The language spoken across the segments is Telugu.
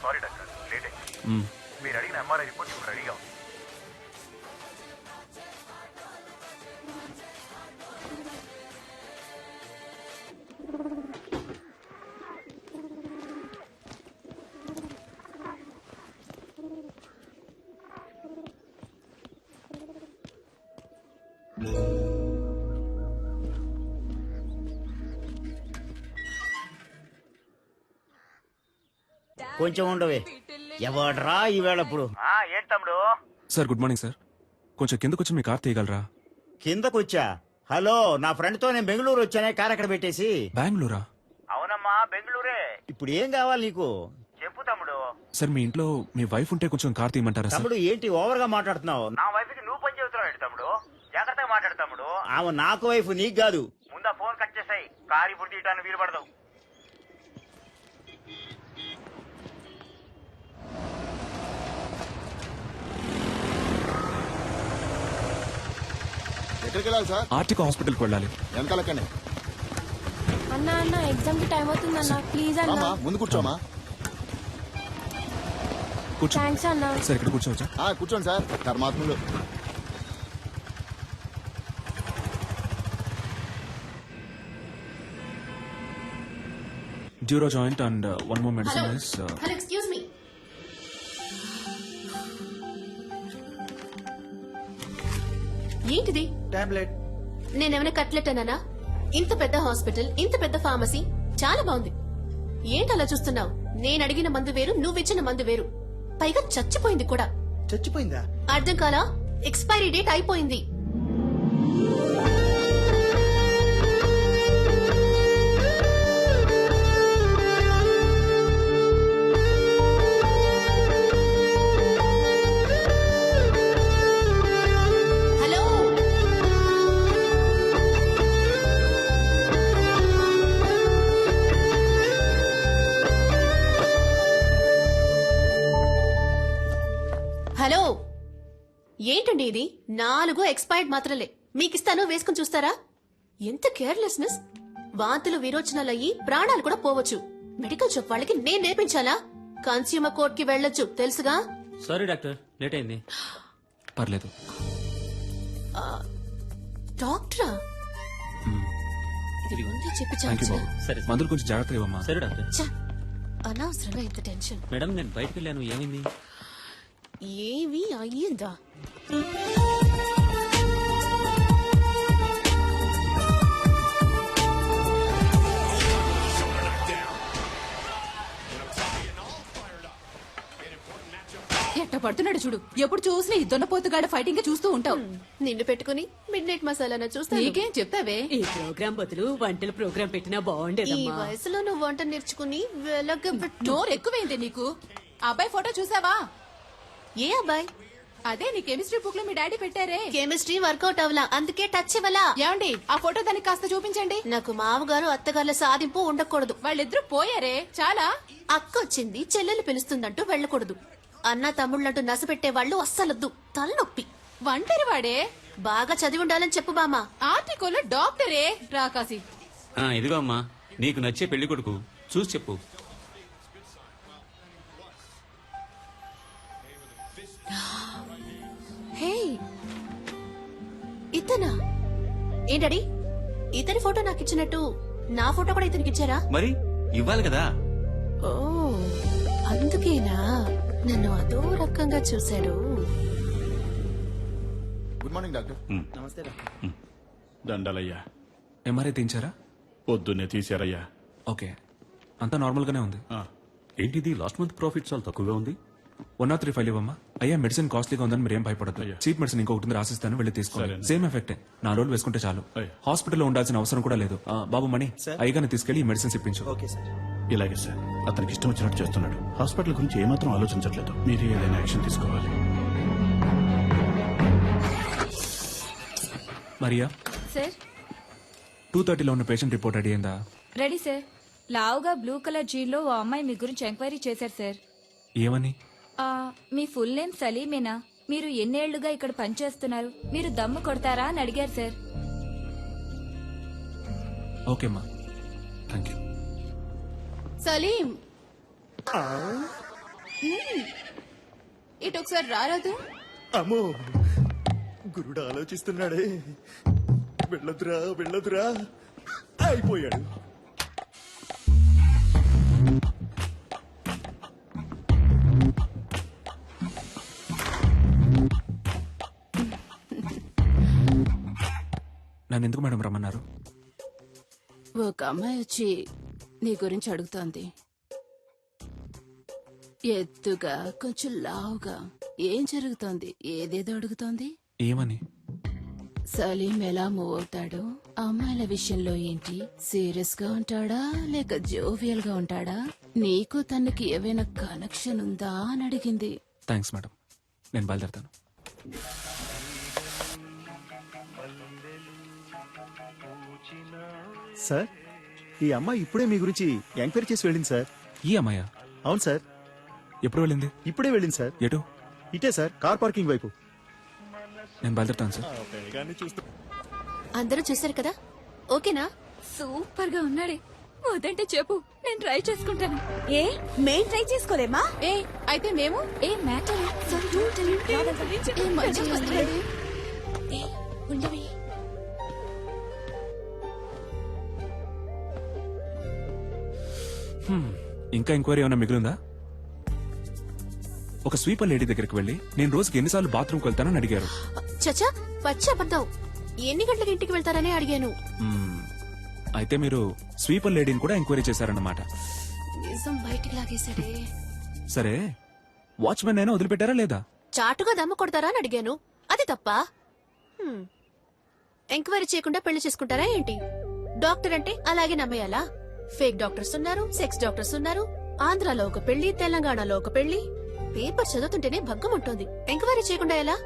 సారీ డాక్టర్ లేట్ అయింది. మీరు అడిగిన ఎంఆర్ఐ రిపోర్ట్ ఇప్పుడు రెడీగా ఉంది. కొంచెం ఉండవే. ఎవడ్రా ఈవేళ ఇప్పుడు? ఏంటి తమ్ముడు? Sir good morning sir. కొంచెం కిందకు వచ్చి మీ కార్ తీయగలరా? కిందకొచ్చా? హలో నా ఫ్రెండ్తో నేను బెంగళూరు వచ్చానే కార్ అక్కడ పెట్టేసి? బెంగళూరా? అవునమ్మా బెంగళూరే. ఇప్పుడు ఏం కావాలి నీకు? చెప్పు తమ్ముడు. సార్ మీ ఇంట్లో మీ వైఫ్ ఉంటే కొంచెం కార్ తీయమంటారా సార్? తమ్ముడు ఏంటి ఓవర్గా మాట్లాడుతున్నావు? నా వైఫ్కి నువ్వు పని చెబుతున్నావు ఏంటి తమ్ముడు? జాగ్రత్తగా మాట్లాడు తమ్ముడు. ఆమె నాకు వైఫ్ నీకు కాదు. ముందు ఆ ఫోన్ కట్ చేసాయి. కారు ఇప్పుడు తీయటానికి వీలు పడదు. ఎక్కడికి వెళ్ళాలి సార్? ఆర్టిక హాస్పిటల్కి వెళ్ళాలి. వెనకాలక్కనే. అన్న అన్న ఎగ్జామ్కి టైం అవుతుంది అన్న ప్లీజ్ అన్న. రామా ముందు కూర్చోమా? కూర్చో. థ్యాంక్స్ అన్న. సార్ ఇక్కడ కూర్చోవచ్చా? ఆ, కూర్చోండి సార్ ధర్మాత్ములు Duro joint and one more medicine is hello excuse me ఏంటిది? టాబ్లెట్. నేనేమైనా కట్లెట్ అన్నానా? ఇంత పెద్ద హాస్పిటల్ ఇంత పెద్ద ఫార్మసీ చాలా బాగుంది. ఏంటి అలా చూస్తున్నావు? నేను అడిగిన మందు వేరు నువ్విచ్చిన మందు వేరు. పైగా చచ్చిపోయింది కూడా. చచ్చిపోయిందా? అర్థం కాలా? ఎక్స్పైరీ డేట్ అయిపోయింది. ఏంటండి ఇది? నాలుగు ఎక్స్పైర్డ్ మాత్రలే. మీకిస్తాను వేసుకుని చూస్తారా? ఎంత కేర్లెస్నెస్! వాంతులు విరోచనాలు అయ్యి ప్రాణాలు కూడా పోవచ్చు. మెడికల్ షాప్ వాళ్ళకి నేను నేర్పించాలా? కన్స్యూమర్ కోర్ట్కి వెళ్ళొచ్చు తెలుసుగా? సారీ డాక్టర్ లేట్ అయింది పర్లేదు డాక్టరా? ఇది ముందే చెప్పి థ్యాంక్ యూ చాలు. బాబు. సరే. మందులు కొంచెం జాగ్రత్తగా ఇవ్వమ్మా. సరే డాక్టర్. అనవసరంగా ఇంత టెన్షన్. మేడం నేను బయటకు వెళ్ళాను. ఏమైంది? ఏవి అయ్యిందా? ఎట్ట పడుతున్నాడు చూడు. ఎప్పుడు చూసినా ఈ దున్నపోతుగాడ ఫైటింగ్ చూస్తూ ఉంటావు. నిన్ను పెట్టుకుని మిడ్ నైట్ మసాలా చూస్తాను. నీకేం చెప్తావే? ఈ ప్రోగ్రాం బదులు వంటల ప్రోగ్రాం పెట్టినా ఈ బాగుండేదమ్మా. వయసులో నువ్వు వంట నేర్చుకుని వెలగబెట్టు. నోరు ఎక్కువైంది నీకు అబ్బాయి ఫోటో చూసావా? ఏ అబ్బాయి? అదే నీ కెమిస్ట్రీ బుక్లో మీ డాడీ పెట్టారే. కెమిస్ట్రీ వర్కౌట్ అవ్వలా? అందుకే టచ్ ఇవ్వలా? ఏమండి ఆ ఫోటో దానికి కాస్త చూపించండి. నాకు మామగారు అత్తగారుల సాధింపు ఉండకూడదు. వాళ్ళిద్దరూ పోయారే చాలా. అక్క వచ్చింది చెల్లెలు పిలుస్తుందంటూ వెళ్ళకూడదు. అన్న తమ్ముళ్ళంటూ నసపెట్టే వాళ్ళు అస్సలొద్దు. తలనొప్పి. ఒంటరి వాడే బాగా చదివి ఉండాలని చెప్పు బామా ఆర్టికల్ డాక్టరే. రాకాసి ఆ, ఇదిగో అమ్మా నీకు నచ్చే పెళ్ళి కొడుకు. చూసి చెప్పు. హే! ఇతనా? ఏంటడి ఇతని ఫోటో నాకు ఇచ్చినట్టు నా ఫోటో కూడా ఇతనికి ఇచ్చారా? మరి ఇవ్వాలి కదా? ఓ అందుకేనా? నన్ను అదో రకంగా చూశాడు గుడ్ మార్నింగ్ డాక్టర్. నమస్తే డాక్టర్. దండలయ్యా. ఎంఆర్ఐ తీయించారా? పొద్దున్నే తీశారయ్యా. ఓకే. అంతా నార్మల్ గానే ఉంది. ఆ, ఏంటిది? లాస్ట్ మంత్ ప్రాఫిట్ చాలా తక్కువగా ఉంది? వన్ నాట్ త్రీ ఫైవ్ ఇవ్వమ్మా. అయ్యా మెడిసిన్ కాస్ట్లీగా ఉందని మీరు ఏం భయపడదు అయ్యా. చీప్ మెడిసిన్ ఇంకొకటి ఉంది, రాసిస్తాను వెళ్ళి తీసుకోండి. సేమ్ ఎఫెక్టే నాలుగు రోజులు వేసుకుంటే చాలు. హాస్పిటల్లో ఉండాల్సిన అవసరం కూడా లేదు. ఆ, బాబు మణి సార్. అయ్యగానే తీసుకెళ్ళి ఈ మెడిసిన్స్ ఇప్పించు. Okay sir. ఇలాగే సార్. అతనికి ఇష్టం వచ్చినట్టు చేస్తున్నాడు. హాస్పిటల్ గురించి ఏమాత్రం ఆలోచించట్లేదు. మీరు ఏదైనా యాక్షన్ తీసుకోవాలి. మరియా? సార్. టూ థర్టీలో ఉన్న పేషెంట్ రిపోర్ట్ రెడీ అయిందా? Ready sir. లావుగా బ్లూ కలర్ జీన్లో ఓ అమ్మాయి మీ గురించి ఎంక్వైరీ చేశారు సార్. ఏమని? మీ ఫుల్ నేమ్ సలీమేనా? మీరు ఎన్నేళ్ళుగా ఇక్కడ పనిచేస్తున్నారు? మీరు దమ్ము కొడతారా అని అడిగారు సార్. ఓకేమ్మా థ్యాంక్ యూ. సలీం. ఇటు ఒకసారి రారాదు. అమ్మో గురుడు ఆలోచిస్తున్నాడే. వెళ్ళదురా వెళ్ళదురా. అయిపోయాడు. నన్ను ఎందుకు మేడం రమ్మన్నారు? ఒక అమ్మాయి వచ్చి నీ గురించి అడుగుతోంది. ఎత్తుగా కొంచెం లావుగా ఏం జరుగుతోంది? ఏదేదో అడుగుతోంది. ఏమని? సలీం ఎలా మూవ్ అవుతాడు? అమ్మాయిల విషయంలో ఏంటి? సీరియస్గా ఉంటాడా? లేక జోవియల్గా ఉంటాడా? నీకు తనకి ఏవైనా కనెక్షన్ ఉందా అని అడిగింది. Thanks madam. నేను బయలుదేరుతాను. సార్ ఈ అమ్మాయి ఇప్పుడే మీ గురించి ఎంక్వైరీ చేసి వెళ్ళింది సార్. ఈ అమ్మాయ? అవును సార్. ఎప్పుడు వెళ్ళింది? ఇప్పుడే వెళ్ళింది సార్. ఎటు? ఇటే సార్ కార్ పార్కింగ్ వైపు. నేను బయలుదేరుతాను సార్. అందరూ చూశారు కదా? ఓకేనా? సూపర్గా ఉన్నాడే. వదంటే చెప్పు నేను ట్రై చేసుకుంటాను. ఏ మేం ట్రై చేసుకోలేమా? ఏ అయితే మేము ఏ మ్యాటర్. ఉండవి. హ్మ్. ఇంకా ఎంక్వైరీ ఏమైనా మిగిలిందా? ఒక స్వీపర్ లేడీ దగ్గరికి వెళ్ళి నేను రోజుకి ఎన్నిసార్లు బాత్రూమ్కి వెళ్తానని అడిగారు. చచ్చా పచ్చి అబద్ధం. ఎన్ని గంటలకు ఇంటికి వెళ్తారని అడిగాను. అయితే మీరు స్వీపర్ లేడీని కూడా ఎంక్వైరీ చేశారన్నమాట. నిజం బయటికి లాగేశాడే. సరే వాచ్మెన్ అయినా వదిలిపెట్టారా లేదా? చాటుగా దమ్ము కొడతారా అని అడిగాను. అది తప్ప. ఎంక్వైరీ చేయకుండా పెళ్ళి చేసుకుంటారా ఏంటి? డాక్టర్ అంటే అలాగే నమ్మేయాలా? ఫేక్ డాక్టర్స్ ఉన్నారు సెక్స్ డాక్టర్స్ ఉన్నారు ఆంధ్రాలో ఒక పెళ్ళి తెలంగాణలో ఒక పెళ్ళి పేపర్ చదువుతుంటేనే భగ్గం ఉంటుంది. ఎంక్వైరీ చేయకుండా ఎలా?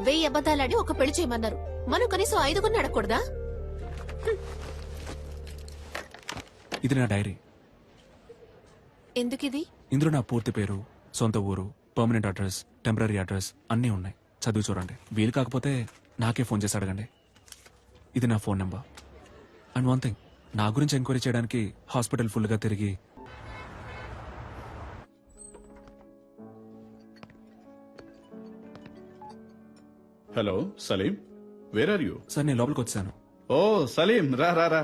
వెయ్యి అబద్ధాలాడి ఒక పెళ్ళి చేయమన్నారు. మనం కనీసం ఐదుగురిని అడగకూడదా? ఇది నా డైరీ. ఎందుకిది? ఇందులో నా పూర్తి పేరు సొంత ఊరు పర్మనెంట్ అడ్రస్ టెంపరీ అడ్రస్ అన్నీ ఉన్నాయి. చదివి చూడండి. వీలు కాకపోతే నాకే ఫోన్ చేసి అడగండి. ఇది నా phone number. And one thing నా గురించి ఎంక్వైరీ చేయడానికి హాస్పిటల్ ఫుల్గా తిరిగి. Hello Salim. Where are you sir నేను లోపలికి వచ్చాను. ఓ సలీం రా రా రా.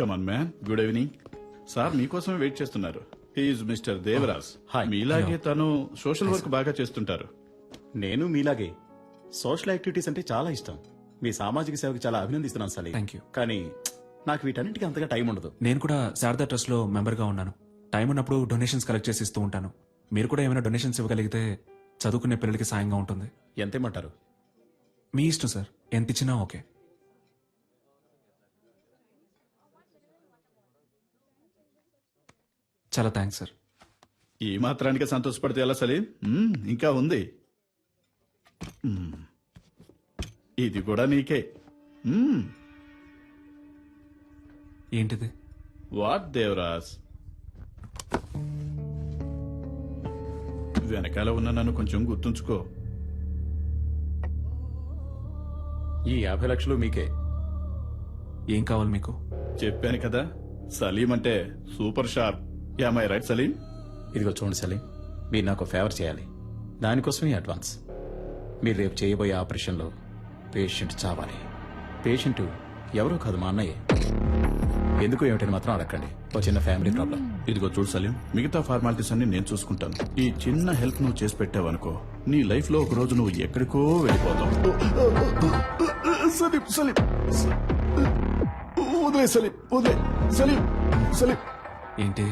Come on man good evening sir మీకోసమే వెయిట్ చేస్తున్నారు. He's mister Devaraj hi. మీలాగే తను సోషల్ వర్క్ బాగా చేస్తుంటారు. నేను మీలాగే. సోషల్ యాక్టివిటీస్ అంటే చాలా ఇష్టం. మీ సామాజిక సేవకి చాలా అభినందిస్తున్నాను సలీ. కానీ నాకు వీటన్నిటికీ అంతగా టైం ఉండదు. నేను కూడా శారదా ట్రస్ట్లో మెంబర్గా ఉన్నాను. టైం ఉన్నప్పుడు డొనేషన్స్ కలెక్ట్ చేసి ఇస్తూ ఉంటాను. మీరు కూడా ఏమైనా డొనేషన్స్ ఇవ్వగలిగితే చదువుకునే పిల్లలకి సాయంగా ఉంటుంది. ఎంతేమంటారు? మీ ఇష్టం సార్. ఎంత ఇచ్చినా ఓకే. చాలా థ్యాంక్స్ సార్. ఈ మాత్రానికి సంతోషపడితే ఎలా సలీం? మ్మ్, ఇంకా ఉంది. మ్మ్. ఇది కూడా నీకే. మ్మ్. ఏంటిది? వాట్ దేవరాజ్? వెనకాల ఉన్న నన్ను కొంచెం గుర్తుంచుకో. ఈ యాభై లక్షలు మీకే. ఏం కావాలి మీకు? చెప్పాను కదా సలీం అంటే super sharp. Am I right Salim? ఇదిగో చూడండి సలీం మీరు నాకు ఫేవర్ చేయాలి. దానికోసమే అడ్వాన్స్ మీరు రేపు చేయబోయే ఆపరేషన్లో పేషెంట్ చావాలి. పేషెంట్ ఎవరో కాదు మా అన్నయ్య. ఎందుకు ఏమిటని మాత్రం అడగండి. ఓ చిన్న ఫ్యామిలీ ప్రాబ్లం ఇదిగో చూడు సలీం మిగతా ఫార్మాలిటీస్ అన్ని నేను చూసుకుంటాను. ఈ చిన్న హెల్ప్ నువ్వు చేసి పెట్టావనుకో నీ లైఫ్లో ఒక రోజు నువ్వు ఎక్కడికో వెళ్ళిపోతావు. సలీం సలీం వదిలే సలీం వదిలే సలీం సలీం. ఏంటి?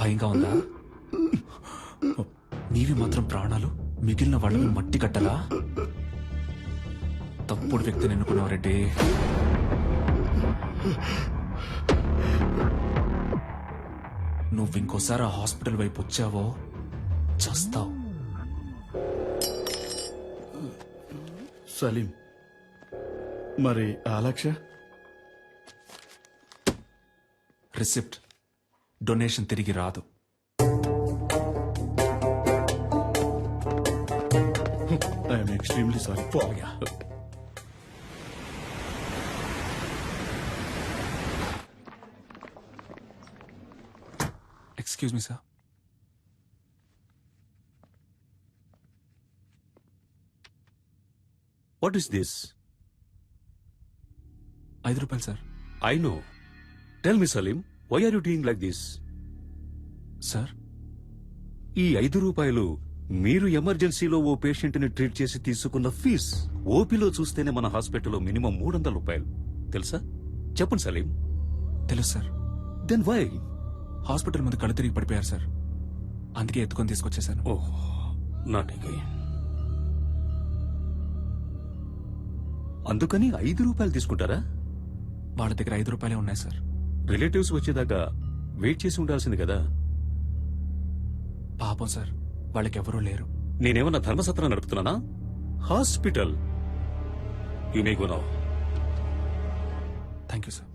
భయంగా ఉందా? నీవి మాత్రం ప్రాణాలు మిగిలిన వాళ్ళని మట్టి కట్టలా? తప్పుడు వ్యక్తిని ఎన్నుకున్నావు రెడ్డి. నువ్వు ఇంకోసారి ఆ హాస్పిటల్ వైపు వచ్చావో చస్తావు. సలీం. మరి ఆ లక్ష్య రిసిప్ట్. డొనేషన్ తిరిగి రాదు. I'm extremely sorry. Excuse excuse me sir. What is this? ఐదు రూపాయలు sir. I know. Tell me Salim why are you doing like this? Sir. ఈ ఐదు రూపాయలు మీరు ఎమర్జెన్సీలో ఓ పేషెంట్ని ట్రీట్ చేసి తీసుకున్న ఫీజ్ ఓపీలో చూస్తేనే మన హాస్పిటల్లో మినిమం మూడు వందల రూపాయలు. తెలుసా? చెప్పండి సలీం. తెలుసు సార్. దెన్ వై హాస్పిటల్ ముందు కళ్ళు తిరిగి పడిపోయారు సార్. అందుకే ఎత్తుకొని తీసుకొచ్చేసాను ఓహ్ అందుకని ఐదు రూపాయలు తీసుకుంటారా? వాళ్ళ దగ్గర ఐదు రూపాయలే ఉన్నాయి సార్. రిలేటివ్స్ వచ్చేదాకా వెయిట్ చేసి ఉండాల్సింది కదా? పాపం సార్. వాళ్ళకి ఎవరూ లేరు. నేనేమన్నా ధర్మసత్రం నడుపుతున్నానా? Hospital. You may go now thank you sir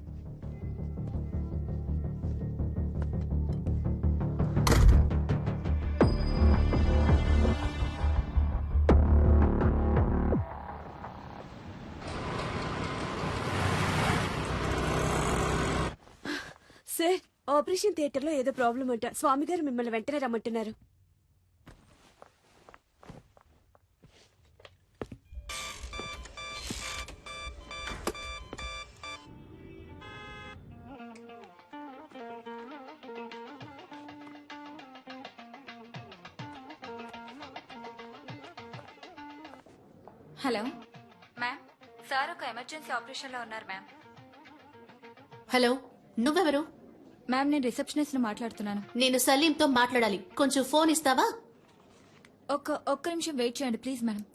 operation థియేటర్లో ఏదో ప్రాబ్లం అంట స్వామి గారు మిమ్మల్ని వెంటనే రమ్మంటున్నారు. హలో. మ్యామ్ సార్ ఒక ఎమర్జెన్సీ ఆపరేషన్లో ఉన్నారు మ్యామ్. హలో నువ్వెవరు? మ్యామ్ నేను రిసెప్షనిస్ట్ మాట్లాడుతున్నాను. నేను సలీంతో మాట్లాడాలి. కొంచెం ఫోన్ ఇస్తావా? ఒక్క ఒక్క నిమిషం వెయిట్ చేయండి ప్లీజ్ మేడం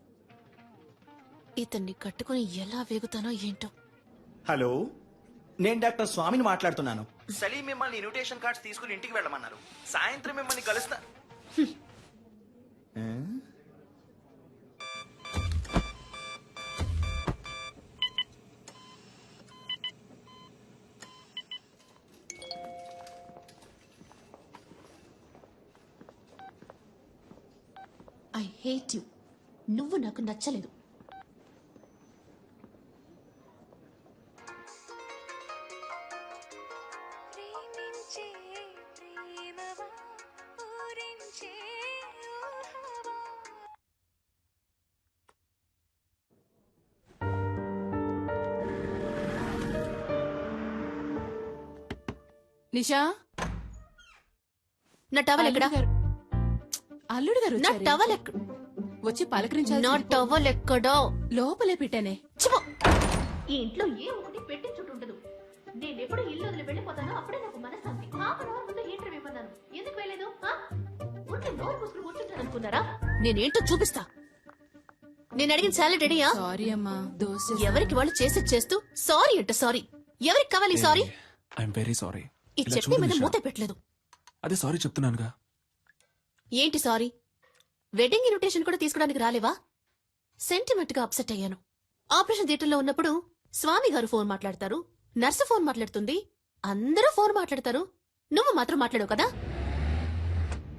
ఇతన్ని కట్టుకుని ఎలా వేగుతానో ఏంటో. హలో నేను డాక్టర్ స్వామిని మాట్లాడుతున్నాను. సలీం మిమ్మల్ని ఇన్విటేషన్ కార్డ్స్ తీసుకుని ఇంటికి వెళ్ళమన్నారు. సాయంత్రం మిమ్మల్ని కలుస్తా ఐ హేట్ యు నువ్వు నాకు నచ్చలేదు. నిషా? నా టవల్ ఎక్కడా? అల్లుడు గారు- నా వచ్చారే. టవల్ ఎక్కడ? వచ్చి పలకరించాలి నా టవల్ ఎక్కడో? లోపలే పెట్టానే. చిపో ఈ ఇంట్లో ఏ ఒకటి పెట్టి చుట్టూ ఉండదు. నేను ఎప్పుడు ఇల్లు వదిలి వెళ్ళిపోతానో అప్పుడే నాకు మనశ్శాంతి. హాఫ్ అన్ అవర్ ముందు హీటర్ ఇవ్వన్నాను ఎందుకు వెళ్ళలేదు? ఆ? ఉంటే నోరు పూసుకుని కూర్చుంటాను అనుకున్నారా? నేనేంటో చూపిస్తా. నేను అడిగిన సాలరీ రెడీయా సారీ అమ్మా దోశ ఎవరికి వాళ్ళు చేసి చేస్తూ? సారీ అంట సారీ ఎవరికి కావాలి సారీ ఐఎమ్ వెరీ సారీ ఈ చట్నీ మీద మూత పెట్టలేదు. అదే సారీ చెప్తున్నానుగా. ఏంటి సారీ? వెడ్డింగ్ ఇన్విటేషన్ కూడా తీసుకోవడానికి రాలేవా? సెంటిమెంట్గా అప్సెట్ అయ్యాను. ఆపరేషన్ థియేటర్లో ఉన్నప్పుడు స్వామి గారు ఫోన్ మాట్లాడతారు నర్సు ఫోన్ మాట్లాడుతుంది అందరూ ఫోన్ మాట్లాడతారు. నువ్వు మాత్రం మాట్లాడవు కదా?